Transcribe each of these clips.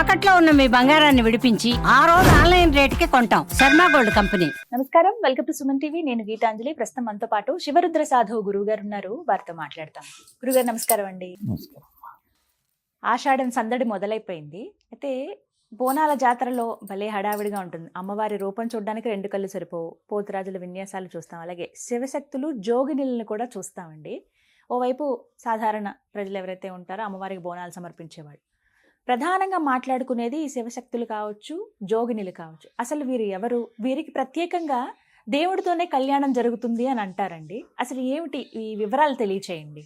తాకట్లో ఉన్న మీ బంగారాన్ని విడిపించి ఆ రోజు ఆన్లైన్ రేటుకి కొంటాం. Sharma gold company. నమస్కారం. Welcome to Suman TV. నేను గీతాంజలి. ప్రస్తుతం మనతో పాటు శివరుద్ర సాధువు గురువు గారు ఉన్నారు. వారితో మాట్లాడతాం. గురుగారు నమస్కారం అండి. ఆషాఢం సందడి మొదలైపోయింది. అయితే బోనాల జాతరలో భలే హడావిడిగా ఉంటుంది. అమ్మవారి రూపం చూడడానికి రెండు కళ్ళు సరిపోవు. పోతురాజుల విన్యాసాలు చూస్తాం. అలాగే శివశక్తులు జోగినిలను కూడా చూస్తామండి. ఓవైపు సాధారణ ప్రజలు ఎవరైతే ఉంటారో అమ్మవారికి బోనాలు సమర్పించేవాళ్ళు. ప్రధానంగా మాట్లాడుకునేది ఈ శివశక్తులు కావచ్చు జోగినిలు కావచ్చు. అసలు వీరు ఎవరు? వీరికి ప్రత్యేకంగా దేవుడితోనే కళ్యాణం జరుగుతుంది అని అంటారండి. అసలు ఏమిటి ఈ వివరాలు తెలియచేయండి?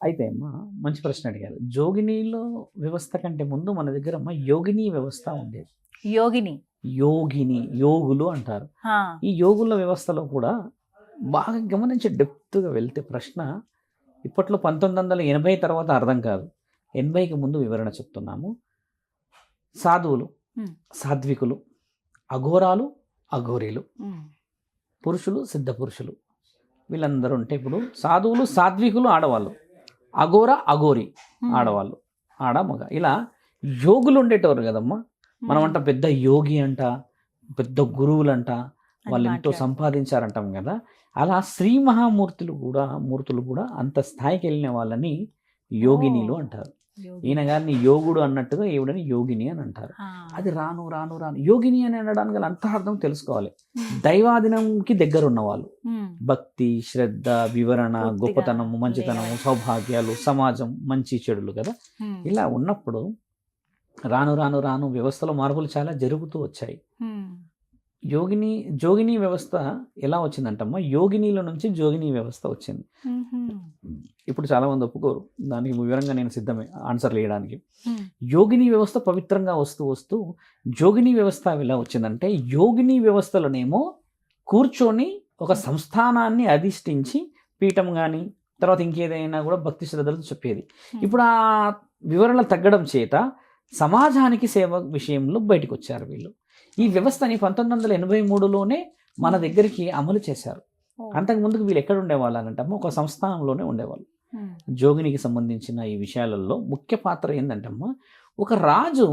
అయితే అమ్మా మంచి ప్రశ్న అడిగారు. జోగినిలో వ్యవస్థ కంటే ముందు మన దగ్గర అమ్మ యోగిని వ్యవస్థ ఉండేది. యోగిని. యోగిని యోగులు అంటారు. ఈ యోగుల వ్యవస్థలో కూడా బాగా గమనించి డెప్త్గా వెళ్తే ప్రశ్న ఇప్పట్లో పంతొమ్మిది వందల ఎనభై తర్వాత అర్థం కాదు. ఎనభైకి ముందు వివరణ చెప్తున్నాము. సాధువులు. సాత్వికులు అఘోరాలు అఘోరీలు పురుషులు సిద్ధ పురుషులు. వీళ్ళందరూ ఉంటే ఇప్పుడు సాధువులు సాత్వికులు ఆడవాళ్ళు. అఘోర అఘోరి ఆడవాళ్ళు. ఆడ మగ. ఇలా యోగులు ఉండేటవారు కదమ్మా. మనం అంట పెద్ద యోగి అంట పెద్ద గురువులంట వాళ్ళు ఎంతో. సంపాదించారంటాం కదా. అలా శ్రీ మహామూర్తులు కూడా మూర్తులు కూడా అంత స్థాయికి వెళ్ళిన వాళ్ళని యోగినిలు. అంటారు. ఈయన గారిని యోగుడు అన్నట్టుగా ఈవిడని యోగిని అని అంటారు. అది రాను రాను రాను. యోగిని అని అనడానికి గల అంతరార్థం తెలుసుకోవాలి. ఉమ్, దైవాదినంకి దగ్గర ఉన్న వాళ్ళు భక్తి శ్రద్ధ వివరణ గొప్పతనము మంచితనము. సౌభాగ్యాలు సమాజం మంచి చెడులు కదా? ఇలా ఉన్నప్పుడు రాను రాను రాను వ్యవస్థలో మార్పులు చాలా జరుగుతూ వచ్చాయి. యోగిని జోగిని వ్యవస్థ ఎలా వచ్చిందంటమ్మా? యోగినిల నుంచి జోగిని వ్యవస్థ వచ్చింది. ఇప్పుడు చాలా మంది ఒప్పుకోరు. దానికి వివరంగా నేను సిద్ధమే ఆన్సర్లు వేయడానికి ఉమ్, యోగిని వ్యవస్థ పవిత్రంగా వస్తూ వస్తూ జోగిని వ్యవస్థ ఎలా వచ్చిందంటే యోగిని వ్యవస్థలోనేమో కూర్చొని ఒక సంస్థానాన్ని అధిష్ఠించి పీఠం కానీ తర్వాత ఇంకేదైనా కూడా భక్తి శ్రద్ధలతో చెప్పేది. ఇప్పుడు ఆ వివరణ తగ్గడం చేత సమాజానికి సేవ విషయంలో బయటకు వచ్చారు వీళ్ళు. ఈ వ్యవస్థని పంతొమ్మిది వందల ఎనభై మూడులోనే మన దగ్గరికి అమలు చేశారు. అంతకు ముందుకు వీళ్ళు ఎక్కడ ఉండేవాళ్ళు అనంటమ్మా ఒక సంస్థానంలోనే ఉండేవాళ్ళు. ఉమ్, జోగినికి సంబంధించిన ఈ విషయాలలో ముఖ్య పాత్ర ఏంటంటమ్మా ఒక రాజు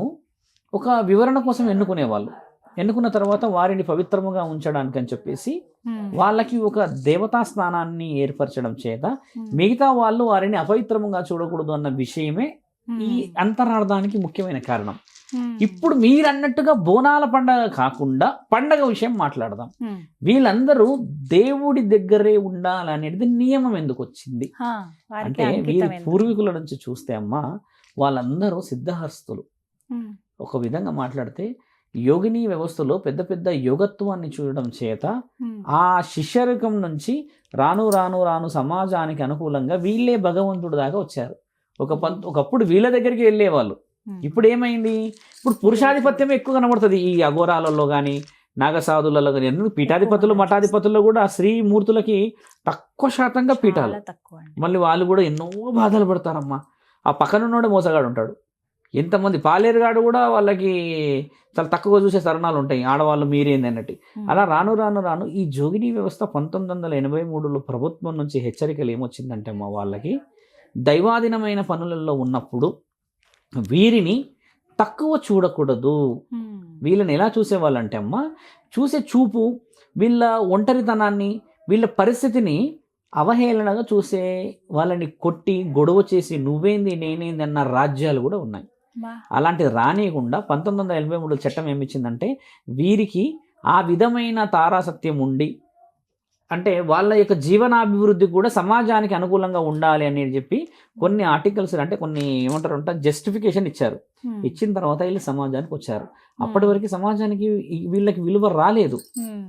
ఒక వివరణ కోసం ఎన్నుకునేవాళ్ళు. ఎన్నుకున్న తర్వాత వారిని పవిత్రముగా ఉంచడానికి అని చెప్పేసి ఉమ్, వాళ్ళకి ఒక దేవతా స్థానాన్ని ఏర్పరచడం చేత మిగతా వాళ్ళు వారిని అపవిత్రముగా చూడకూడదు అన్న విషయమే ఈ అంతరార్థానికి ముఖ్యమైన కారణం. ఇప్పుడు మీరు అన్నట్టుగా బోనాల పండగ కాకుండా పండగ విషయం మాట్లాడదాం. వీళ్ళందరూ దేవుడి దగ్గరే ఉండాలనేది నియమం ఎందుకు వచ్చింది? అంటే వీరి? పూర్వీకుల నుంచి చూస్తే అమ్మా వాళ్ళందరూ సిద్ధహస్తులు. ఒక విధంగా మాట్లాడితే యోగిని వ్యవస్థలో పెద్ద పెద్ద యోగత్వాన్ని చూడడం చేత ఆ శిష్యరికం నుంచి రాను రాను రాను సమాజానికి అనుకూలంగా వీళ్ళే భగవంతుడు దాకా వచ్చారు. ఒక ఒకప్పుడు వీళ్ళ దగ్గరికి వెళ్ళేవాళ్ళు. ఇప్పుడు ఏమైంది ఇప్పుడు పురుషాధిపత్యం ఎక్కువ కనబడుతుంది. ఈ అఘోరాలలో కానీ నాగసాధులలో కానీ ఎందుకు పీఠాధిపతులు మఠాధిపతుల్లో కూడా స్త్రీ మూర్తులకి తక్కువ శాతంగా పీఠాలు. మళ్ళీ వాళ్ళు కూడా ఎన్నో బాధలు పడతారమ్మా. ఆ పక్కనున్నోడే మోసగాడు ఉంటాడు. ఎంతమంది పాలేరుగాడు కూడా వాళ్ళకి చాలా తక్కువ చూసే తరుణాలు ఉంటాయి. ఆడవాళ్ళు మీరేంది అన్నట్టు. ఉమ్, అలా రాను రాను రాను ఈ జోగిని వ్యవస్థ పంతొమ్మిది వందల ఎనభై మూడులో ప్రభుత్వం నుంచి హెచ్చరికలు ఏమొచ్చిందంటే మా వాళ్ళకి? దైవాధీనమైన పనులలో ఉన్నప్పుడు వీరిని తక్కువ చూడకూడదు. వీళ్ళని ఎలా చూసేవాళ్ళంటే అమ్మ చూసే చూపు వీళ్ళ ఒంటరితనాన్ని వీళ్ళ పరిస్థితిని అవహేళనగా చూసే వాళ్ళని కొట్టి గొడవ చేసి నువ్వేంది నేనేంది అన్న రాజ్యాలు కూడా ఉన్నాయి. బా, అలాంటిది రానియకుండా పంతొమ్మిది వందల ఎనభై మూడు చట్టం ఏమిచ్చిందంటే వీరికి ఆ విధమైన తారాసత్యం ఉండి అంటే వాళ్ళ యొక్క జీవనాభివృద్ధి కూడా సమాజానికి అనుకూలంగా ఉండాలి అని చెప్పి కొన్ని ఆర్టికల్స్ అంటే కొన్ని ఏమంటారు అంటే జస్టిఫికేషన్ ఇచ్చారు. ఇచ్చిన తర్వాత వీళ్ళు సమాజానికి వచ్చారు. అప్పటి వరకు సమాజానికి వీళ్ళకి విలువ రాలేదు.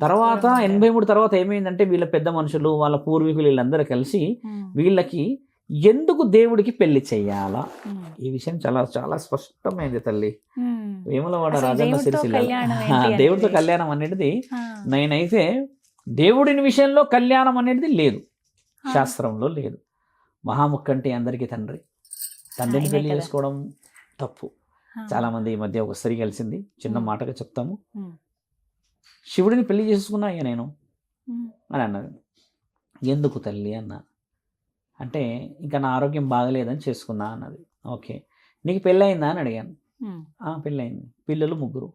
తర్వాత ఎనభై మూడు తర్వాత ఏమైందంటే వీళ్ళ పెద్ద మనుషులు వాళ్ళ పూర్వీకులు వీళ్ళందరూ కలిసి వీళ్ళకి ఎందుకు దేవుడికి పెళ్ళి చెయ్యాలా ఈ విషయం చాలా చాలా స్పష్టమైంది తల్లి. వేములవాడ రాజన్న సిరిసిల్ల. దేవుడితో? కళ్యాణం అనేది నేనైతే దేవుడిని విషయంలో కళ్యాణం అనేది లేదు. శాస్త్రంలో లేదు. మహాముక్కంటి అందరికీ తండ్రి. తండ్రిని పెళ్ళి. చేసుకోవడం తప్పు. ఆ, చాలా మంది ఈ మధ్య ఒక స్త్రీ కలిసింది. చిన్న. మాటగా చెప్తాము. శివుడిని పెళ్ళి చేసుకున్నా అయ్యా నేను అని అన్నది. ఎందుకు తల్లి? అన్న. అంటే ఇంకా నా ఆరోగ్యం బాగలేదని చేసుకున్నా అన్నది. ఓకే. నీకు పెళ్ళయిందా? అని అడిగాను. పెళ్ళయింది. పిల్లలు ముగ్గురు.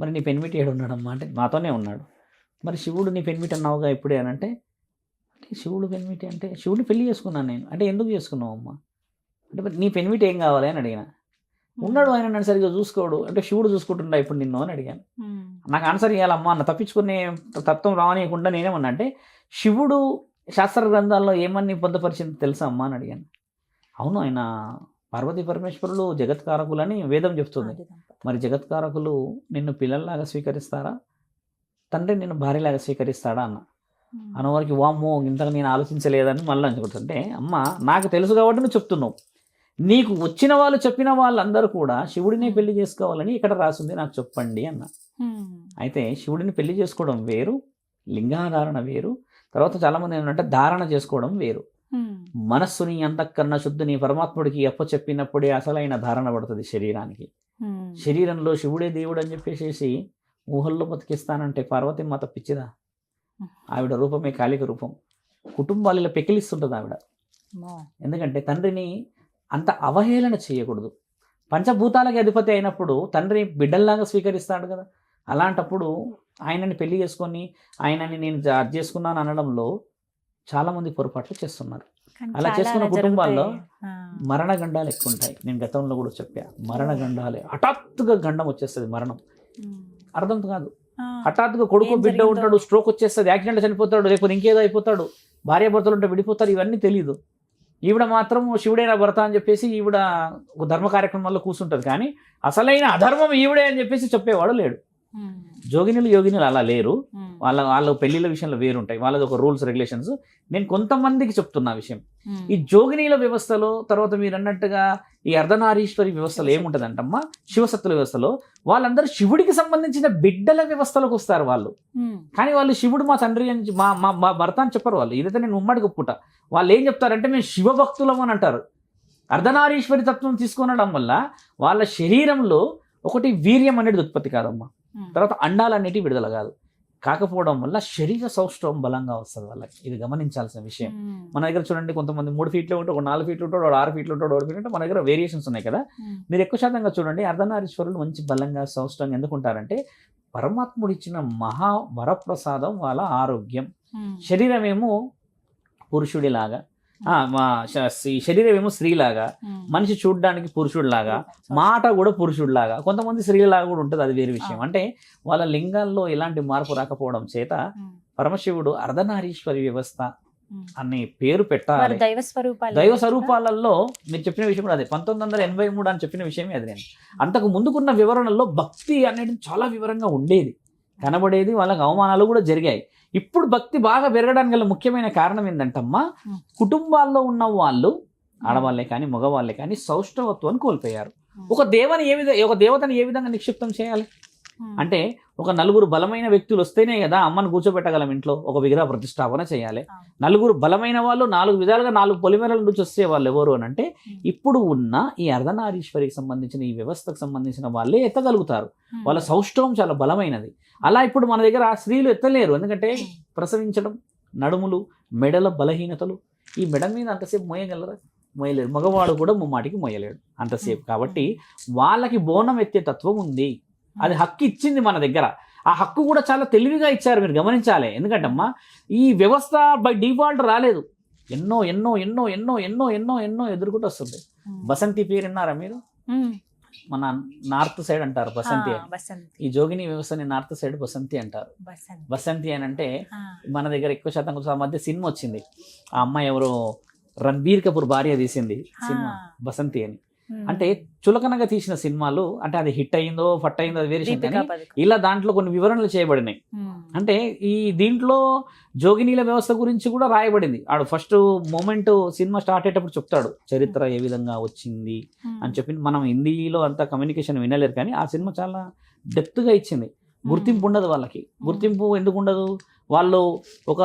మరి నీ పెన్మిటి ఏడు ఉన్నాడమ్మా అంటే మాతోనే ఉన్నాడు. మరి శివుడు నీ పెన్మిటి అన్నావుగా ఇప్పుడే అని అంటే అంటే శివుడు పెన్మిటి అంటే శివుడిని పెళ్ళి చేసుకున్నాను నేను. అంటే ఎందుకు చేసుకున్నావు అమ్మా? అంటే మరి నీ పెన్మిటి ఏం కావాలి అని అడిగిన. ఉన్నాడు ఆయన నన్ను సరిగ్గా చూసుకోడు. అంటే శివుడు చూసుకుంటుండా ఇప్పుడు నిన్ను అని అడిగాను. నాకు ఆన్సర్ ఇవ్వాలమ్మా అన్న తప్పించుకునే తత్వం రానియకుండా నేనేమన్నా అంటే శివుడు శాస్త్ర గ్రంథాల్లో ఏమని పొందపరిచింది తెలుసా అమ్మా? అని అడిగాను. అవును ఆయన పార్వతీ పరమేశ్వరులు జగత్కారకులని వేదం చెప్తుంది. మరి జగత్కారకులు నిన్ను పిల్లల్లాగా స్వీకరిస్తారా? తండ్రి నిన్ను భార్యలాగా స్వీకరిస్తాడా అన్న. ఉమ్, అనవారికి వామ్మో ఇంతగా నేను ఆలోచించలేదని మళ్ళీ అనుకుంటుంటే అమ్మ నాకు తెలుసు కాబట్టి నువ్వు చెప్తున్నావు. నీకు వచ్చిన వాళ్ళు చెప్పిన వాళ్ళందరూ కూడా శివుడినే పెళ్ళి చేసుకోవాలని ఇక్కడ రాసింది నాకు చెప్పండి అన్న. అయితే శివుడిని పెళ్ళి చేసుకోవడం వేరు లింగాధారణ వేరు తర్వాత చాలామంది ఏంటంటే ధారణ చేసుకోవడం వేరు. మనస్సుని అంతఃకరణ శుద్ధిని పరమాత్ముడికి అప్ప చెప్పినప్పుడే అసలైన ధారణ పడుతుంది శరీరానికి. శరీరంలో శివుడే దేవుడు అని చెప్పేసి ఊహల్లో బతికిస్తానంటే పార్వతి మాత పిచ్చిదా? ఆవిడ రూపమే కాలిక రూపం. కుటుంబాలు ఇలా పెకిలిస్తుంటుంది ఆవిడ. ఎందుకంటే తండ్రిని అంత అవహేళన చేయకూడదు. పంచభూతాలకి అధిపతి అయినప్పుడు తండ్రి బిడ్డల్లాగా స్వీకరిస్తాడు కదా. అలాంటప్పుడు ఆయనని పెళ్ళి చేసుకొని ఆయనని నేను చేసుకున్నాను అనడంలో చాలామంది పొరపాట్లు చేస్తున్నారు. అలా చేసుకున్న కుటుంబాల్లో మరణగండాలు ఎక్కువ ఉంటాయి నేను గతంలో కూడా చెప్పా. మరణగండాలే హఠాత్తుగా గండం వచ్చేస్తుంది మరణం. అర్థం కాదు. హఠాత్తుగా కొడుకు బిడ్డ? ఉంటాడు స్ట్రోక్ వచ్చేస్తుంది యాక్సిడెంట్ చనిపోతాడు లేకపోతే ఇంకేదో అయిపోతాడు భార్య భర్తలు ఉంటే విడిపోతారు ఇవన్నీ తెలియదు ఈవిడ మాత్రం శివుడైన భర్త అని చెప్పేసి ఈవిడ ఒక ధర్మ కార్యక్రమాల్లో కూర్చుంటుంది కానీ అసలైన అధర్మం ఈవిడే అని చెప్పేసి చెప్పేవాడు లేడు. జోగినులు యోగినులు అలా లేరు. వాళ్ళ వాళ్ళ పెళ్ళిళ్ళ విషయంలో వేరుంటాయి. వాళ్ళది ఒక రూల్స్ రెగ్యులేషన్స్. నేను కొంతమందికి చెప్తున్నా విషయం. ఈ జోగినీల వ్యవస్థలో తర్వాత మీరు అన్నట్టుగా ఈ అర్ధనారీశ్వరి వ్యవస్థలో ఏముంటదంటమ్మా? శివసత్తుల వ్యవస్థలో వాళ్ళందరూ శివుడికి సంబంధించిన బిడ్డల వ్యవస్థలోకి వస్తారు వాళ్ళు. కానీ వాళ్ళు శివుడు మా తండ్రి అని మా మా మా భర్త అని చెప్పరు వాళ్ళు. ఇదైతే నేను ఉమ్మడి ఒప్పుట వాళ్ళు ఏం చెప్తారంటే మేము శివభక్తులం అని అంటారు. అర్ధనారీశ్వరి తత్వం తీసుకొనడం వల్ల వాళ్ళ శరీరంలో ఒకటి వీర్యం అనేది ఉత్పత్తి కాదమ్మా. తర్వాత అండాలన్నిటి విడుదల కాదు. కాకపోవడం వల్ల శరీర సౌష్ఠవం బలంగా వస్తుంది వాళ్ళకి. ఇది గమనించాల్సిన విషయం. మన దగ్గర చూడండి కొంతమంది మూడు ఫీట్లో ఉంటాడు ఒక నాలుగు ఫీట్లు ఉంటాడు ఆరు ఫీట్లు ఉంటాడు ఫీట్ ఉంటాడు మన దగ్గర వేరియేషన్స్ ఉన్నాయి కదా. మీరు ఎక్కువ శాతంగా చూడండి అర్ధనారీశ్వరులు మంచి బలంగా సౌష్టంగా ఎందుకుంటారంటే పరమాత్ముడు ఇచ్చిన మహా వరప్రసాదం వాళ్ళ ఆరోగ్యం. శరీరం ఏమో పురుషుడిలాగా మా శరీరం ఏమో స్త్రీలాగా మనిషి చూడడానికి పురుషుడిలాగా మాట కూడా పురుషుడిలాగా కొంతమంది స్త్రీలాగా కూడా ఉంటుంది అది వేరే విషయం. అంటే వాళ్ళ లింగాల్లో ఎలాంటి మార్పు రాకపోవడం చేత పరమశివుడు అర్ధనారీశ్వరి వ్యవస్థ. అనే పేరు పెట్టాలి. దైవ స్వరూపాలు దైవ స్వరూపాలలో మీరు చెప్పిన విషయం కూడా అదే. పంతొమ్మిది వందల ఎనభై మూడు అని చెప్పిన విషయమే అది నేను అంతకు ముందుకున్న వివరణలో భక్తి అనేది చాలా వివరంగా ఉండేది. కనబడేది వాళ్ళకి అవమానాలు కూడా జరిగాయి. ఇప్పుడు భక్తి బాగా పెరగడానికి గల ముఖ్యమైన కారణం ఏంటంటమ్మా. కుటుంబాల్లో ఉన్న వాళ్ళు ఆడవాళ్ళే కానీ మగవాళ్ళే కానీ సౌష్ఠవత్వాన్ని కోల్పోయారు. ఒక దేవని ఏ విధంగా ఒక దేవతని ఏ విధంగా నిక్షిప్తం చేయాలి? అంటే ఒక నలుగురు బలమైన వ్యక్తులు వస్తేనే కదా అమ్మను కూర్చోబెట్టగలం ఇంట్లో ఒక విగ్రహ ప్రతిష్టాపన చేయాలి. నలుగురు బలమైన వాళ్ళు నాలుగు విధాలుగా నాలుగు పొలిమేరల నుంచి వస్తే వాళ్ళు ఎవరు అని అంటే ఇప్పుడు ఉన్న ఈ అర్ధనారీశ్వరికి సంబంధించిన ఈ వ్యవస్థకు సంబంధించిన వాళ్ళే ఎత్తగలుగుతారు. వాళ్ళ సౌష్ఠవం చాలా బలమైనది. అలా ఇప్పుడు మన దగ్గర స్త్రీలు ఎత్తలేరు. ఎందుకంటే ప్రసవించడం నడుములు మెడల బలహీనతలు. ఈ మెడ మీద అంతసేపు మోయగలరా? మోయలేరు. మగవాడు కూడా ముమ్మాటికి మోయలేడు అంతసేపు. కాబట్టి వాళ్ళకి బోనం ఎత్తే తత్వం ఉంది. అది హక్కు ఇచ్చింది మన దగ్గర. ఆ హక్కు కూడా చాలా తెలివిగా ఇచ్చారు మీరు గమనించాలి. ఎందుకంటే అమ్మా ఈ వ్యవస్థ బై డిఫాల్ట్ రాలేదు. ఎన్నో ఎన్నో ఎన్నో ఎన్నో ఎన్నో ఎన్నో ఎన్నో ఎదుర్కొంటూ వస్తుంది. బసంతి పేరు విన్నారా మీరు? మన నార్త్ సైడ్ అంటారు బసంతి ఈ జోగిని వ్యవస్థని నార్త్ సైడ్ బసంతి అంటారు. బసంతి. అని అంటే మన దగ్గర ఎక్కువ శాతం మధ్య సినిమా వచ్చింది. ఆ అమ్మాయి ఎవరో రణబీర్ కపూర్ భార్య తీసింది సినిమా. బసంతి అని. అంటే చులకనగా తీసిన సినిమాలు అంటే అది హిట్ అయిందో ఫట్ అయిందో అది వేరే. ఇలా దాంట్లో కొన్ని వివరణలు చేయబడినాయి. ఉమ్, అంటే ఈ దీంట్లో జోగినీల వ్యవస్థ గురించి కూడా రాయబడింది. ఆడు ఫస్ట్ మూమెంట్ సినిమా స్టార్ట్ అయ్యేటప్పుడు చెప్తాడు చరిత్ర ఏ విధంగా వచ్చింది? అని చెప్పి. మనం హిందీలో అంత కమ్యూనికేషన్ వినలేరు కానీ ఆ సినిమా చాలా డెప్త్గా ఇచ్చింది. గుర్తింపు ఉండదు వాళ్ళకి. గుర్తింపు ఎందుకు ఉండదు? వాళ్ళు ఒక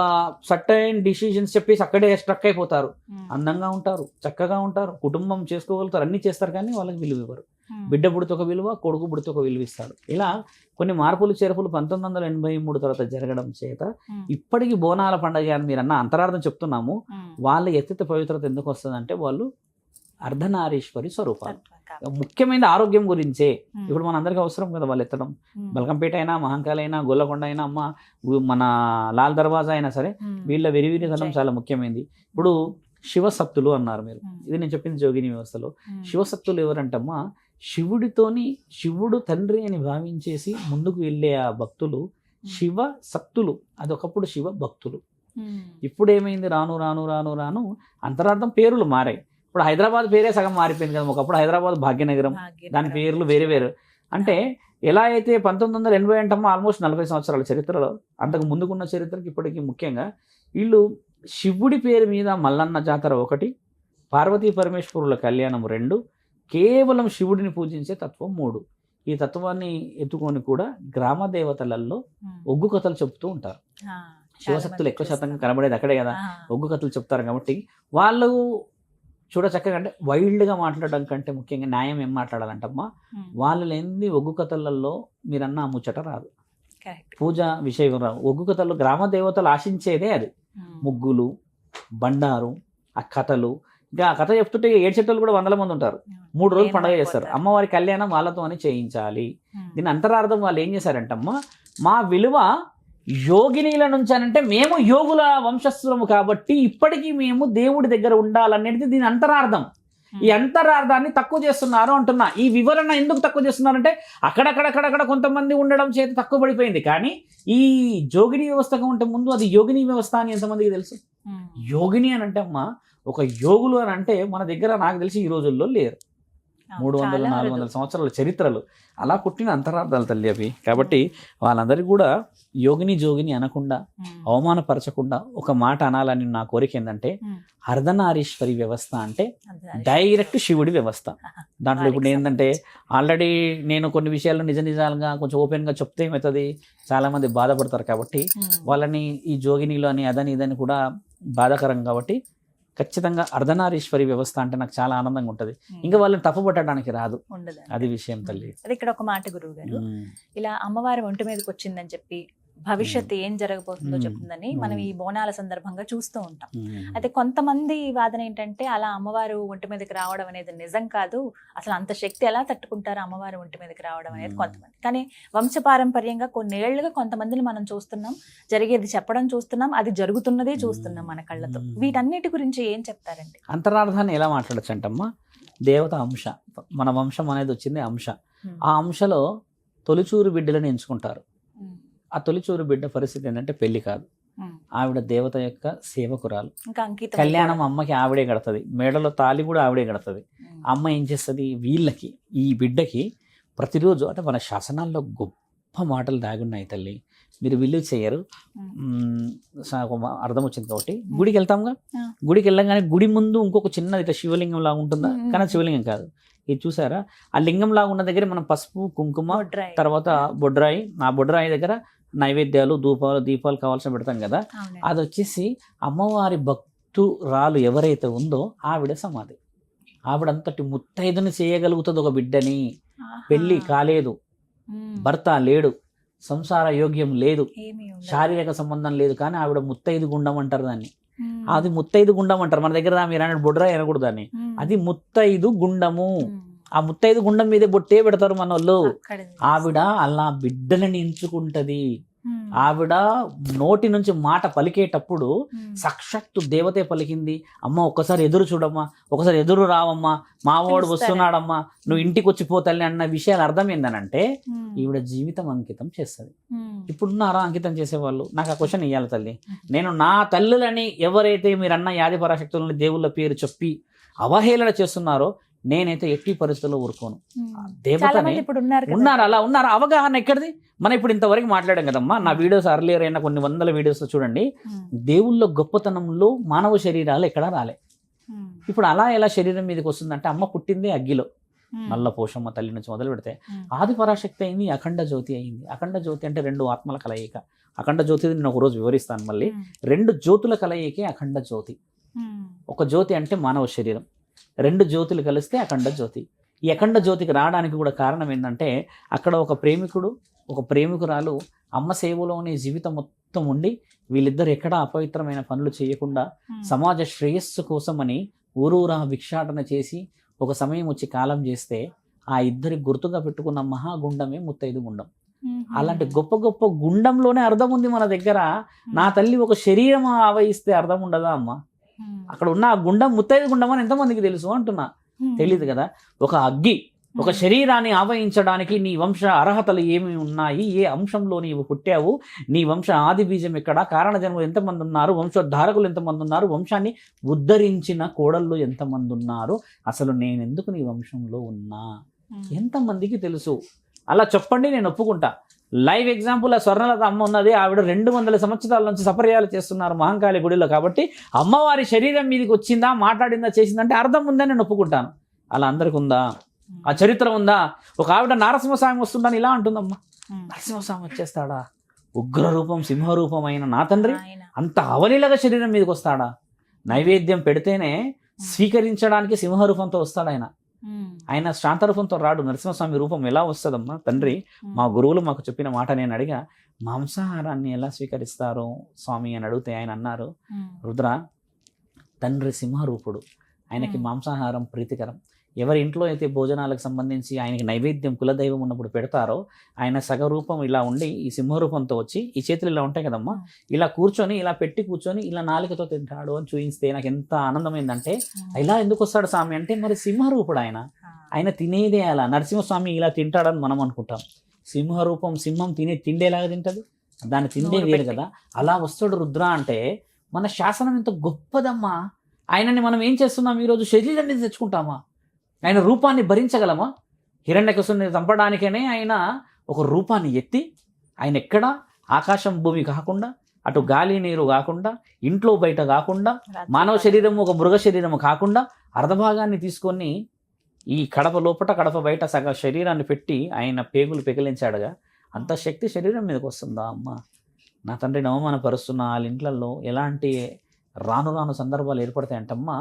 సర్టైన్ డిసిషన్స్ చెప్పేసి అక్కడే స్ట్రక్ అయిపోతారు. అందంగా ఉంటారు చక్కగా ఉంటారు కుటుంబం చేసుకోగలుగుతారు అన్ని చేస్తారు కానీ వాళ్ళకి విలువ ఇవ్వరు. బిడ్డ పుడితే ఒక విలువ కొడుకు పుడితే ఒక విలువ ఇస్తాడు ఇలా కొన్ని మార్పులు చేర్పులు పంతొమ్మిది వందల ఎనభై మూడు తర్వాత జరగడం చేత ఇప్పటికీ బోనాల పండగ అని మీరు అన్న అంతరార్థం చెప్తున్నాము. వాళ్ళ ఎత్తిత పవిత్రత ఎందుకు వస్తుందంటే వాళ్ళు అర్ధనారీశ్వరి స్వరూపాలు. ముఖ్యమైన ఆరోగ్యం గురించే. ఇప్పుడు మనందరికీ అవసరం కదా వాళ్ళు ఎత్తడం. బల్కంపేట అయినా మహంకాళ అయినా గొల్లకొండ అయినా అమ్మ మన లాల్ దర్వాజా అయినా సరే వీళ్ళ విరివిరితనం జై. చాలా ముఖ్యమైనది ఇప్పుడు శివసత్తులు అన్నారు మీరు. ఇది నేను చెప్పింది జోగిని వ్యవస్థలో. ఉమ్, శివసత్తులు ఎవరంటమ్మా? శివుడితోని శివుడు తండ్రి అని భావించేసి ముందుకు వెళ్ళే ఆ భక్తులు శివ సత్తులు అదొకప్పుడు శివ భక్తులు ఇప్పుడు ఏమైంది రాను రాను రాను రాను అంతరార్థం పేర్లు మారాయి. ఇప్పుడు హైదరాబాద్ పేరే సగం మారిపోయింది కదా ఒకప్పుడు హైదరాబాద్ భాగ్యనగరం. దాని పేర్లు వేరే వేరు. అంటే ఎలా అయితే పంతొమ్మిది వందల ఎనభై అంటమ్మో ఆల్మోస్ట్ నలభై సంవత్సరాల చరిత్రలో అంతకు ముందుకున్న చరిత్రకి ఇప్పటికి ముఖ్యంగా వీళ్ళు శివుడి పేరు మీద మల్లన్న జాతర ఒకటి పార్వతీ పరమేశ్వరుల కళ్యాణం రెండు కేవలం శివుడిని పూజించే తత్వం మూడు. ఈ తత్వాన్ని ఎత్తుకొని కూడా గ్రామ దేవతలలో ఒగ్గు కథలు చెప్తూ ఉంటారు. శివశక్తులు ఎక్కువ మంది శాతం చూస్తాం. కనబడేది అక్కడే కదా. ఒగ్గు కథలు చెప్తారు కాబట్టి వాళ్ళు చూడ చక్కగా అంటే వైల్డ్గా మాట్లాడడం కంటే ముఖ్యంగా న్యాయం ఏం మాట్లాడాలంటమ్మా? వాళ్ళు లేనిది ఒగ్గు కథలలో మీరన్న ముచ్చట రాదు. పూజ విషయం రాదు. ఒగ్గు కథలు గ్రామ దేవతలు ఆశించేదే అది. ముగ్గులు బండారు ఆ కథలు. ఇంకా ఆ కథ చెప్తుంటే ఏడ్చేటోళ్ళు కూడా వందల మంది ఉంటారు. మూడు రోజులు పండుగ చేస్తారు. అమ్మవారి కళ్యాణం వాళ్ళతోనే చేయించాలి. దీని అంతరార్థం వాళ్ళు ఏం చేశారంటమ్మా? మా విలువ యోగినీల నుంచి అనంటే మేము యోగుల వంశస్థులము కాబట్టి ఇప్పటికీ మేము దేవుడి దగ్గర ఉండాలనేది దీని అంతరార్థం. ఈ అంతరార్థాన్ని తక్కువ చేస్తున్నారు అంటున్నా. ఈ వివరణ ఎందుకు తక్కువ చేస్తున్నారంటే అక్కడక్కడక్కడక్కడ కొంతమంది ఉండడం చేత తక్కువ పడిపోయింది. కానీ ఈ జోగిని వ్యవస్థగా ఉంటే ముందు అది యోగిని వ్యవస్థ అని ఎంతమందికి తెలుసు? ఉమ్, యోగిని అని అంటే అమ్మా ఒక యోగులు అని అంటే మన దగ్గర నాకు తెలిసి ఈ రోజుల్లో లేరు. మూడు వందలు నాలుగు. వందల సంవత్సరాల చరిత్రలు. అలా పుట్టిన అంతరార్థాలు తల్లి అవి. కాబట్టి వాళ్ళందరికీ కూడా యోగిని జోగిని అనకుండా అవమానపరచకుండా ఒక మాట అనాలని నా కోరిక ఏంటంటే అర్ధనారీశ్వరి వ్యవస్థ అంటే. డైరెక్ట్ శివుడి వ్యవస్థ. దాంట్లో ఇప్పుడు ఏంటంటే ఆల్రెడీ నేను కొన్ని విషయాలు నిజ నిజాలుగా కొంచెం ఓపెన్గా చెప్తే ఏమవుతుంది? చాలామంది బాధపడతారు కాబట్టి వాళ్ళని ఈ జోగినిలు అని అదని ఇదని కూడా బాధాకరం కాబట్టి ఖచ్చితంగా అర్ధనారీశ్వరి వ్యవస్థ అంటే నాకు చాలా ఆనందంగా ఉంటుంది. ఇంకా వాళ్ళని తప్పుపట్టడానికి రాదు. అది విషయం తల్లి. అది ఇక్కడ ఒక మాట గురువు గారు. ఇలా అమ్మవారి ఒంటి మీదకి వచ్చిందని చెప్పి భవిష్యత్తు ఏం జరగబోతుందో. చెప్తుందని మనం ఈ బోనాల సందర్భంగా చూస్తూ ఉంటాం. అయితే కొంతమంది వాదన ఏంటంటే అలా అమ్మవారు ఒంటి మీదకి రావడం అనేది నిజం కాదు అసలు అంత శక్తి ఎలా తట్టుకుంటారు అమ్మవారు ఒంటి మీదకి రావడం అనేది. కొంతమంది కానీ వంశపారంపర్యంగా కొన్నేళ్ళుగా కొంతమందిని మనం చూస్తున్నాం జరిగేది చెప్పడం చూస్తున్నాం అది జరుగుతున్నదే చూస్తున్నాం మన కళ్ళతో. వీటన్నిటి గురించి ఏం చెప్తారండి అంతరార్థాన్ని ఎలా మాట్లాడచ్చు అంటమ్మా దేవత అంశ మన వంశం అనేది వచ్చింది అంశ. ఆ అంశలో తొలిచూరు బిడ్డలను ఎంచుకుంటారు. ఆ తొలిచూరు బిడ్డ పరిస్థితి ఏంటంటే పెళ్ళి కాదు. ఆవిడ దేవత యొక్క సేవకురాలు. కళ్యాణం అమ్మకి ఆవిడే కడుతుంది. మేడలో తాలి కూడా ఆవిడే కడుతుంది. మ్మ్. అమ్మ ఏం చేస్తుంది? వీళ్ళకి ఈ బిడ్డకి ప్రతిరోజు అంటే మన శాసనాల్లో గొప్ప మాటలు దాగున్నాయి తల్లి. మీరు విల్లు చేయరు. అర్థం వచ్చింది కాబట్టి. గుడికి వెళ్తాంగా. గుడికి వెళ్ళగానే గుడి ముందు ఇంకొక చిన్నది ఇట్లా శివలింగం లాగా ఉంటుందా. కానీ శివలింగం కాదు. ఇది చూసారా? ఆ లింగం లాగా ఉన్న దగ్గర మనం పసుపు కుంకుమ. తర్వాత బొడ్రాయి. ఆ బొడ్రాయి దగ్గర నైవేద్యాలు ధూపాలు దీపాలు కావాల్సిన పెడతాం కదా. అది వచ్చేసి అమ్మవారి భక్తురాలు ఎవరైతే ఉందో ఆవిడ సమాధి ఆవిడంతటి ముత్తైదుని చేయగలుగుతుంది ఒక బిడ్డని. పెళ్ళి కాలేదు. భర్త లేడు సంసార యోగ్యం లేదు. శారీరక సంబంధం లేదు కానీ ఆవిడ ముత్తైదు గుండం అంటారు దాన్ని. అది ముత్తైదు గుండం అంటారు మన దగ్గర మీరు అన్నట్టు బొడ్రాయి అనకూడదు దాన్ని. అది ముత్తైదు గుండము. ఆ ముత్తైదు గుండం మీదే బొట్టే పెడతారు మన వాళ్ళు ఆవిడ అలా బిడ్డలని ఎంచుకుంటది. ఆవిడ నోటి నుంచి మాట పలికేటప్పుడు. సాక్షాత్తు దేవతే పలికింది అమ్మ ఒక్కసారి ఎదురు చూడమ్మా ఒకసారి ఎదురు రావమ్మా మావాడు. వస్తున్నాడమ్మా నువ్వు ఇంటికి వచ్చి పోతల్లి అన్న విషయాలు అర్థం ఏందనంటే. ఈవిడ జీవితం అంకితం చేస్తుంది. ఇప్పుడున్నారా అంకితం చేసేవాళ్ళు నాకు ఆ క్వశ్చన్ ఇవ్వాలి తల్లి నేను నా తల్లులని ఎవరైతే మీరు అన్న యాది పరాశక్తులని దేవుళ్ళ పేరు చెప్పి అవహేళన చేస్తున్నారో నేనైతే ఎట్టి పరిస్థితుల్లో ఊరుకోను. దేవతని ఉన్నారు అలా ఉన్నారు. అవగాహన ఎక్కడిది? మనం ఇప్పుడు ఇంతవరకు మాట్లాడాం కదమ్మా. నా వీడియోస్ అర్లియర్ అయిన కొన్ని వందల వీడియోస్ చూడండి. దేవుళ్ళ గొప్పతనంలో మానవ శరీరాలు ఎక్కడా రాలే. ఇప్పుడు అలా ఎలా శరీరం మీదకి వస్తుందంటే అమ్మ పుట్టిందే అగ్గిలో. నల్ల పోషమ్మ తల్లి నుంచి మొదలు పెడితే. ఆది పరాశక్తి అయింది అఖండ జ్యోతి అయింది. అఖండ జ్యోతి అంటే రెండు ఆత్మల కలయిక. అఖండ జ్యోతి నేను ఒక రోజు వివరిస్తాను మళ్ళీ. రెండు జ్యోతుల కలయికే అఖండ జ్యోతి. ఒక జ్యోతి అంటే మానవ శరీరం. రెండు జ్యోతులు కలిస్తే అఖండ జ్యోతి. ఈ అఖండ జ్యోతికి రావడానికి కూడా కారణం ఏంటంటే అక్కడ ఒక ప్రేమికుడు ఒక ప్రేమికురాలు అమ్మ సేవలోనే జీవితం మొత్తం ఉండి వీళ్ళిద్దరు ఎక్కడా అపవిత్రమైన పనులు చేయకుండా మ్మ్. సమాజ శ్రేయస్సు కోసమని ఊరూరా భిక్షాటన చేసి ఒక సమయం వచ్చి కాలం చేస్తే ఆ ఇద్దరి గుర్తుగా పెట్టుకున్న మహాగుండమే ముత్తైదు గుండం. అలాంటి గొప్ప గొప్ప గుండంలోనే అర్థం ఉంది మన దగ్గర. నా తల్లి ఒక శరీరం ఆవహిస్తే అర్థం ఉండదా అమ్మ? అక్కడ ఉన్న ఆ గుండం ముత్తైదు గుండం అని ఎంతమందికి తెలుసు అంటున్నా. తెలియదు కదా. ఒక అగ్గి ఒక శరీరాన్ని ఆవహించడానికి నీ వంశ అర్హతలు ఏమి ఉన్నాయి? ఏ అంశంలో నీవు పుట్టావు? నీ వంశ ఆది బీజం ఎక్కడ? కారణ జన్మలు ఎంతమంది ఉన్నారు? వంశోద్ధారకులు ఎంతమంది ఉన్నారు? వంశాన్ని ఉద్ధరించిన కోడళ్ళు ఎంతమంది ఉన్నారు? అసలు నేను ఎందుకు నీ వంశంలో ఉన్నా? ఎంతమందికి తెలుసు? అలా చెప్పండి నేను ఒప్పుకుంటా. లైవ్ ఎగ్జాంపుల్ ఆ స్వర్ణలత అమ్మ ఉన్నది. ఆవిడ రెండు వందల సంవత్సరాల నుంచి సపర్యాలు చేస్తున్నారు మహంకాళి గుడిలో కాబట్టి అమ్మవారి శరీరం మీదకి వచ్చిందా మాట్లాడిందా చేసిందంటే అర్థం ఉందని నేను ఒప్పుకుంటాను అలా అందరికి ఉందా? ఆ చరిత్ర ఉందా? ఒక ఆవిడ నారసింహస్వామి వస్తుందని ఇలా అంటుందమ్మా. నరసింహస్వామి వచ్చేస్తాడా? ఉగ్ర రూపం సింహరూపమైన నా తండ్రి? అంత అవలీలగా శరీరం మీదకి వస్తాడా? నైవేద్యం పెడితేనే స్వీకరించడానికి సింహరూపంతో వస్తాడు ఆయన ఆయన శాంతరూపంతో రాడు. నరసింహస్వామి రూపం ఎలా వస్తుందమ్మా? తండ్రి మా గురువులు మాకు చెప్పిన మాట నేను అడిగా మాంసాహారాన్ని ఎలా స్వీకరిస్తారు? స్వామి అని అడిగితే ఆయన అన్నారు రుద్ర తండ్రి సింహరూపుడు. ఆయనకి. మాంసాహారం ప్రీతికరం. ఎవరి ఇంట్లో అయితే భోజనాలకు సంబంధించి ఆయనకి నైవేద్యం కులదైవం ఉన్నప్పుడు పెడతారో ఆయన సగరూపం ఇలా ఉండి ఈ సింహరూపంతో వచ్చి ఈ చేతులు ఇలా ఉంటాయి కదమ్మా ఇలా కూర్చొని ఇలా పెట్టి కూర్చొని ఇలా నాలుకతో తింటాడు అని చూయిస్తే నాకు ఎంత ఆనందమైందంటే ఇలా ఎందుకు వస్తాడు స్వామి? అంటే మరి సింహరూపుడు ఆయన. ఆయన తినేదే అలా. నరసింహస్వామి ఇలా తింటాడని మనం అనుకుంటాం. సింహరూపం సింహం తినే తిండి ఎలాగ తింటది? దాన్ని తిండే వేరు. కదా. అలా వస్తాడు రుద్ర అంటే మన శాసనం ఎంత గొప్పదమ్మా. ఆయనని మనం ఏం చేస్తున్నాం? ఈరోజు శరీరం మీద తెచ్చుకుంటామా? ఆయన రూపాన్ని భరించగలమా? హిరణ్యకసుని చంపడానికనే ఆయన ఒక రూపాన్ని ఎత్తి ఆయన ఎక్కడ? ఆకాశం భూమి కాకుండా అటు గాలి నీరు కాకుండా ఇంట్లో బయట కాకుండా మానవ శరీరం ఒక మృగ శరీరము కాకుండా అర్ధభాగాన్ని తీసుకొని ఈ కడప లోపట కడప బయట సగ శరీరాన్ని పెట్టి ఆయన పేగులు పెకిలించాడుగా అంత శక్తి శరీరం మీదకి వస్తుందా అమ్మ? నా తండ్రిని అవమానపరుస్తున్న వాళ్ళ ఇంట్లలో ఎలాంటి రాను రాను సందర్భాలు ఏర్పడతాయంటమ్మా.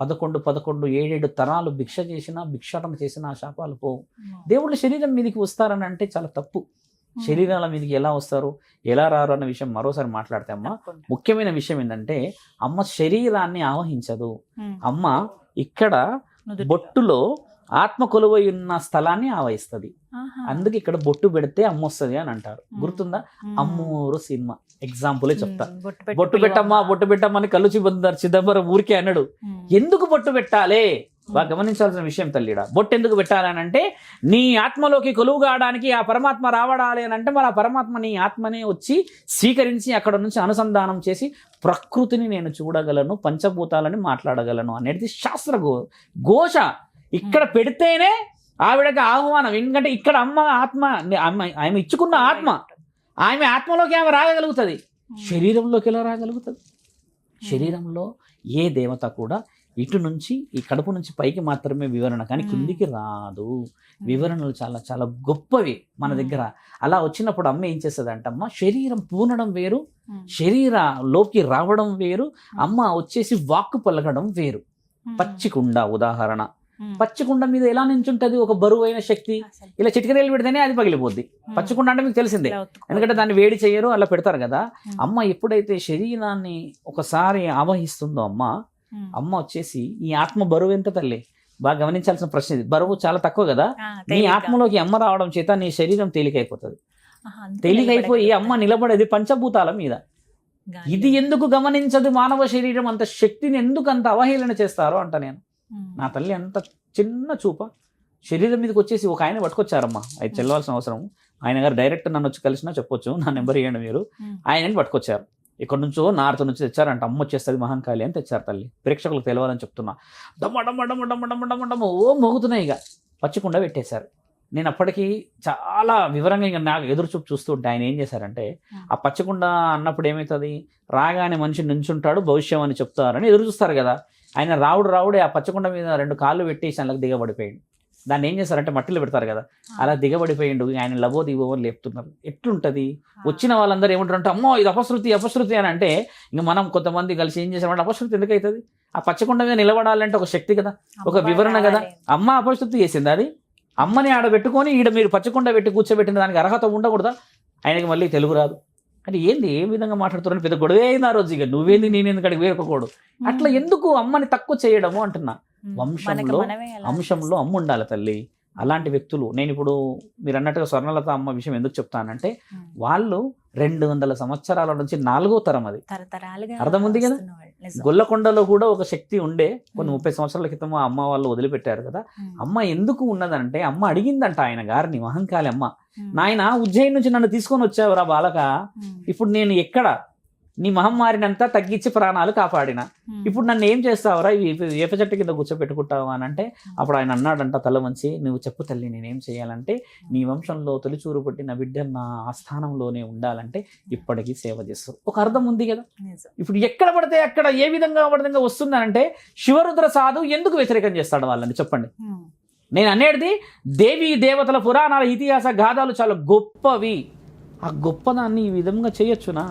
పదకొండు పదకొండు ఏడేడు తరాలు భిక్ష చేసినా భిక్షాటన చేసినా ఆ శాపాలు పోవు. దేవుళ్ళు శరీరం మీదకి వస్తారని అంటే చాలా తప్పు. శరీరాల మీదకి ఎలా వస్తారు ఎలా రారు అన్న విషయం మరోసారి మాట్లాడితే అమ్మ ముఖ్యమైన విషయం ఏంటంటే అమ్మ శరీరాన్ని ఆవహించదు. అమ్మ ఇక్కడ బొట్టులో ఆత్మ కొలువై ఉన్న స్థలాన్ని ఆవహిస్తుంది. అందుకే ఇక్కడ బొట్టు పెడితే అమ్మ వస్తుంది అని అంటారు. గుర్తుందా? అమ్మూరు సినిమా. ఎగ్జాంపులే చెప్తా. బొట్టు పెట్టమ్మా బొట్టు పెట్టమ్మని కళ్ళు చిబందారు చిదంబరం ఊరికే అన్నాడు ఎందుకు బొట్టు పెట్టాలి? బాగా గమనించాల్సిన విషయం తల్లిడా బొట్టు ఎందుకు పెట్టాలి అని అంటే నీ ఆత్మలోకి కొలువు కావడానికి ఆ పరమాత్మ రావడాలి అని అంటే మరి ఆ పరమాత్మ నీ ఆత్మనే వచ్చి స్వీకరించి అక్కడ నుంచి అనుసంధానం చేసి ప్రకృతిని నేను చూడగలను పంచభూతాలని మాట్లాడగలను అనేది శాస్త్ర గో ఘోష. ఇక్కడ పెడితేనే ఆవిడకి ఆహ్వానం. ఎందుకంటే ఇక్కడ అమ్మ ఆత్మ అమ్మ ఆమె ఇచ్చుకున్న ఆత్మ. ఆమె ఆత్మలోకి ఆమె రాగలుగుతుంది. శరీరంలోకి ఎలా రాగలుగుతుంది? శరీరంలో ఏ దేవత కూడా ఇటు నుంచి ఈ కడుపు నుంచి పైకి మాత్రమే వివరణ కానీ. కిందికి రాదు. వివరణలు చాలా చాలా గొప్పవి మన. దగ్గర. అలా వచ్చినప్పుడు అమ్మ ఏం చేస్తుంది అంటమ్మ శరీరం పూనడం వేరు శరీరలోకి రావడం వేరు అమ్మ వచ్చేసి వాక్కు పలకడం వేరు. పచ్చికుండ ఉదాహరణ. పచ్చికుండ మీద ఎలా నించుంటది? ఒక బరువైన శక్తి. ఇలా చిటికరేలు పెడితేనే అది పగిలిపోద్ది. పచ్చికుండ అంటే మీకు తెలిసిందే. ఎందుకంటే దాన్ని వేడి చేయరు అలా పెడతారు కదా. అమ్మ ఎప్పుడైతే శరీరాన్ని ఒకసారి ఆవహిస్తుందో అమ్మ అమ్మ వచ్చేసి ఈ ఆత్మ బరువు ఎంత తల్లి? బాగా గమనించాల్సిన ప్రశ్న ఇది. బరువు చాలా తక్కువ కదా. నీ ఆత్మలోకి అమ్మ రావడం చేత నీ శరీరం తేలికైపోతుంది. తేలికైపోయి అమ్మ నిలబడేది పంచభూతాల మీద. ఇది ఎందుకు గమనించదు మానవ శరీరం? అంత శక్తిని ఎందుకు అంత అవహేళన చేస్తారో అంట నేను. నా తల్లి అంత చిన్న చూప. శరీరం మీదకి వచ్చేసి ఒక ఆయన పట్టుకొచ్చారమ్మా. అది చెల్లవలసిన అవసరం. ఆయన గారు డైరెక్ట్ నన్ను వచ్చి కలిసినా చెప్పొచ్చు. నా నెంబర్ ఇవ్వండి మీరు. ఆయనని పట్టుకొచ్చారు. ఇక్కడ నుంచో నార్త్ నుంచి తెచ్చారంట. అమ్మ వచ్చేస్తుంది మహంకాళి అని తెచ్చారు తల్లి. ప్రేక్షకులకు తెలవాలని చెప్తున్నా. డమ్మ డమ్మ డమ్మ డమ్మ డమ్మ డమ్మ డమ్మ. ఓ మోగుతున్నాయి ఇక. పచ్చికుండా పెట్టేశారు. నేను అప్పటికి చాలా వివరంగా ఇంకా నాకు ఎదురు చూపు చూస్తుంటే ఆయన ఏం చేశారంటే ఆ పచ్చకుండ అన్నప్పుడు ఏమవుతుంది రాగానే మనిషి నుంచుంటాడు భవిష్యం అని చెప్తారని ఎదురు చూస్తారు కదా. ఆయన రావుడు రావుడే ఆ పచ్చకుండ మీద రెండు కాళ్ళు పెట్టేసి అందులోకి దిగబడిపోయాడు. దాన్ని ఏం చేస్తారంటే మట్టిలో పెడతారు కదా. అలా దిగబడిపోయిండు. ఆయన లబో దిగో అని లేపుతున్నారు. ఎట్లుంటది? వచ్చిన వాళ్ళందరూ ఏమంటారు అంటే అమ్మో ఇది అపశృతి అపశృతి అని అంటే ఇంక మనం కొంతమంది కలిసి ఏం చేసామంటే అపశృతి ఎందుకు అవుతుంది ఆ పచ్చకుండ మీద నిలబడాలంటే ఒక శక్తి కదా ఒక వివరణ కదా. అమ్మ అపశృతి చేసింది అది? అమ్మని ఆడ పెట్టుకొని ఈడ మీరు పచ్చకుండ పెట్టి కూర్చోబెట్టిన దానికి అర్హత ఉండకూడదా? ఆయనకి మళ్ళీ తెలుగు రాదు. అంటే ఏంది? ఏ విధంగా మాట్లాడుతున్నాను పెద్ద గొడవ అయింది ఆ రోజు ఇక. నువ్వేంది నేను ఎందుకు అడిగి వేరొకడు అట్లా ఎందుకు అమ్మని తక్కువ చేయడము అంటున్నా. వంశంలో, అంశంలో అమ్మ ఉండాలి తల్లి. అలాంటి వ్యక్తులు. నేను ఇప్పుడు మీరు అన్నట్టుగా స్వర్ణలత అమ్మ విషయం ఎందుకు చెప్తానంటే. వాళ్ళు రెండు వందల సంవత్సరాల నుంచి నాలుగో తరం అది. తరతరాలుగా అర్థం ఉంది కదా? గొల్లకొండలో కూడా ఒక శక్తి ఉండే కొన్ని. ముప్పై సంవత్సరాల క్రితం ఆ అమ్మ వాళ్ళు వదిలిపెట్టారు కదా. అమ్మ ఎందుకు ఉన్నదంటే అమ్మ అడిగిందంట ఆయన గారిని మహంకాళి అమ్మ. నాయన ఉజ్జయిన్ నుంచి నన్ను తీసుకొని వచ్చావురా బాలక. ఇప్పుడు నేను ఎక్కడ నీ మహమ్మారినంతా తగ్గించి ప్రాణాలు కాపాడిన ఉమ్. ఇప్పుడు నన్ను ఏం చేస్తావురా వేప చెట్టు కింద కూర్చోపెట్టుకుంటావా అని అంటే అప్పుడు ఆయన అన్నాడంట తల వంచి నువ్వు చెప్పు తల్లి నేనేం చేయాలంటే నీ వంశంలో తొలిచూరు పుట్టిన బిడ్డ నా ఆస్థానంలోనే ఉండాలంటే ఇప్పటికీ సేవ చేస్తారు ఒక అర్థం ఉంది కదా. ఇప్పుడు ఎక్కడ పడితే అక్కడ ఏ విధంగా విధంగా వస్తుందనంటే శివరుద్ర సాధు ఎందుకు వ్యతిరేకం చేస్తాడు వాళ్ళని చెప్పండి ఉమ్. నేను అనేది దేవీ దేవతల పురాణాల ఇతిహాస గాథాలు చాలా గొప్పవి ఆ గొప్పదాన్ని ఈ విధంగా చేయొచ్చునా.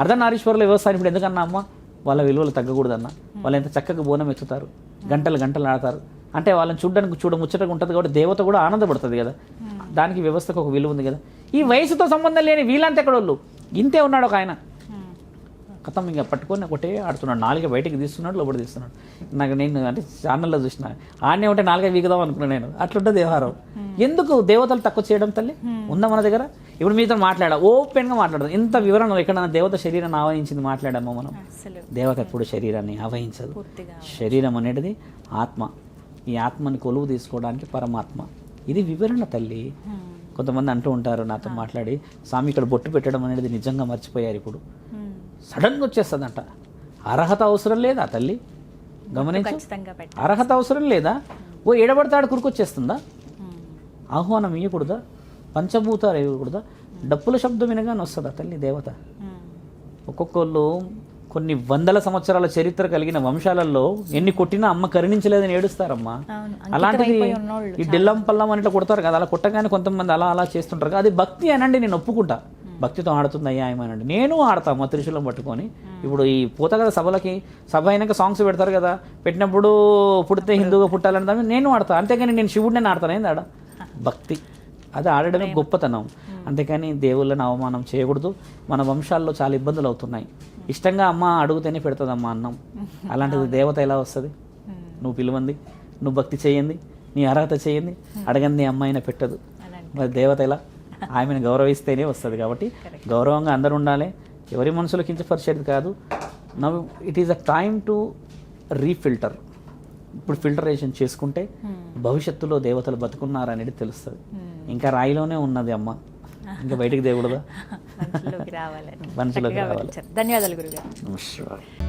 అర్ధనారీశ్వరుల వ్యవస్థాన్ని ఇప్పుడు ఎందుకన్నా అమ్మ? వాళ్ళ విలువలు తగ్గకూడదన్న. వాళ్ళు ఎంత చక్కగా బోనం ఎత్తుతారు గంటలు గంటలు ఆడతారు అంటే వాళ్ళని చూడడానికి చూడ ముచ్చటగా ఉంటుంది కాబట్టి దేవత కూడా ఆనందపడుతుంది కదా. దానికి వ్యవస్థకు ఒక విలువ ఉంది కదా. ఈ వయసుతో సంబంధం లేని వీళ్ళంతా ఎక్కడ వాళ్ళు ఇంతే ఉన్నాడు ఒక ఆయన. కథం ఇంకా పట్టుకొని ఒకటే ఆడుతున్నాడు. నాలుగ బయటికి తీస్తున్నాడు లోపల తీస్తున్నాడు. నాకు నేను అంటే ఛానల్లో చూసిన ఆడనే ఉంటే నాలుగే వీగుదాం అనుకున్నాను నేను. అట్లుంటుంది వ్యవహారం. ఎందుకు దేవతలు తక్కువ చేయడం తల్లి? ఉందా మన దగ్గర? ఇప్పుడు మీతో మాట్లాడా ఓపెన్గా మాట్లాడదాం. ఇంత వివరణ ఎక్కడ దేవత శరీరాన్ని ఆవహించింది మాట్లాడామో మనం? దేవత ఎప్పుడు శరీరాన్ని ఆవహించదు. శరీరం అనేది ఆత్మ. ఈ ఆత్మని కొలువు తీసుకోవడానికి పరమాత్మ. ఇది వివరణ తల్లి. ఉమ్. కొంతమంది అంటూ ఉంటారు నాతో మాట్లాడి స్వామి ఇక్కడ బొట్టు పెట్టడం అనేది నిజంగా మర్చిపోయారు ఇప్పుడు. సడన్గా వచ్చేస్తుందంట. అర్హత అవసరం లేదా తల్లి? గమనించు. అర్హత అవసరం లేదా? ఓ ఎడబడతాడు కురుకొచ్చేస్తుందా. ఆహ్వానం ఇవ్వకూడదా పంచభూతాలు ఇవ్వకూడదా? డప్పుల శబ్దం వినగానే వస్తుందా తల్లి దేవత. ఒక్కొక్కళ్ళు కొన్ని వందల సంవత్సరాల చరిత్ర కలిగిన వంశాలలో ఎన్ని కొట్టినా అమ్మ కరుణించలేదని ఏడుస్తారమ్మా. అలాంటిది ఈ డిల్లం పల్లం అని ఇట్లా కొడతారు కదా అలా కొట్టగానే కొంతమంది అలా అలా చేస్తుంటారు కదా. అది భక్తి అనండి నేను ఒప్పుకుంటా. భక్తితో ఆడుతుంది అయ్యా ఏమనండి నేను ఆడతా మా త్రిశూలం పట్టుకొని. ఇప్పుడు ఈ పోతా కదా సభలకి సభ అయినాక సాంగ్స్ పెడతారు కదా పెట్టినప్పుడు పుడితే హిందువుగా పుట్టాలని దాన్ని నేను ఆడతా. అంతేగాని నేను శివుడిని ఆడతాను ఏంది ఆడ? భక్తి. అది ఆడడమే గొప్పతనం. అంతేకాని దేవుళ్ళని అవమానం చేయకూడదు. మన వంశాల్లో చాలా ఇబ్బందులు అవుతున్నాయి. ఇష్టంగా అమ్మ అడుగుతేనే పెడుతుందమ్మా అన్నం. అలాంటిది దేవత ఎలా వస్తుంది. నువ్వు పిలువంది నువ్వు భక్తి చేయండి నీ అర్హత చేయండి అడగంది అమ్మాయిన పెట్టదు. మరి దేవత ఎలా? ఆమెను గౌరవిస్తేనే వస్తుంది కాబట్టి గౌరవంగా అందరూ ఉండాలి. ఎవరి మనసులో కించపరిచేది కాదు. Now it is a time to refilter ఇప్పుడు ఫిల్టరేషన్ చేసుకుంటే ఉమ్. భవిష్యత్తులో దేవతలు బతుకున్నారనేది తెలుస్తుంది. ఉమ్. ఇంకా రాయిలోనే ఉన్నది అమ్మ. ఇంకా బయటికి దేవుడుదా చక్కగా రావాలి. ధన్యవాదాలు గురుగారు. నమస్కారం.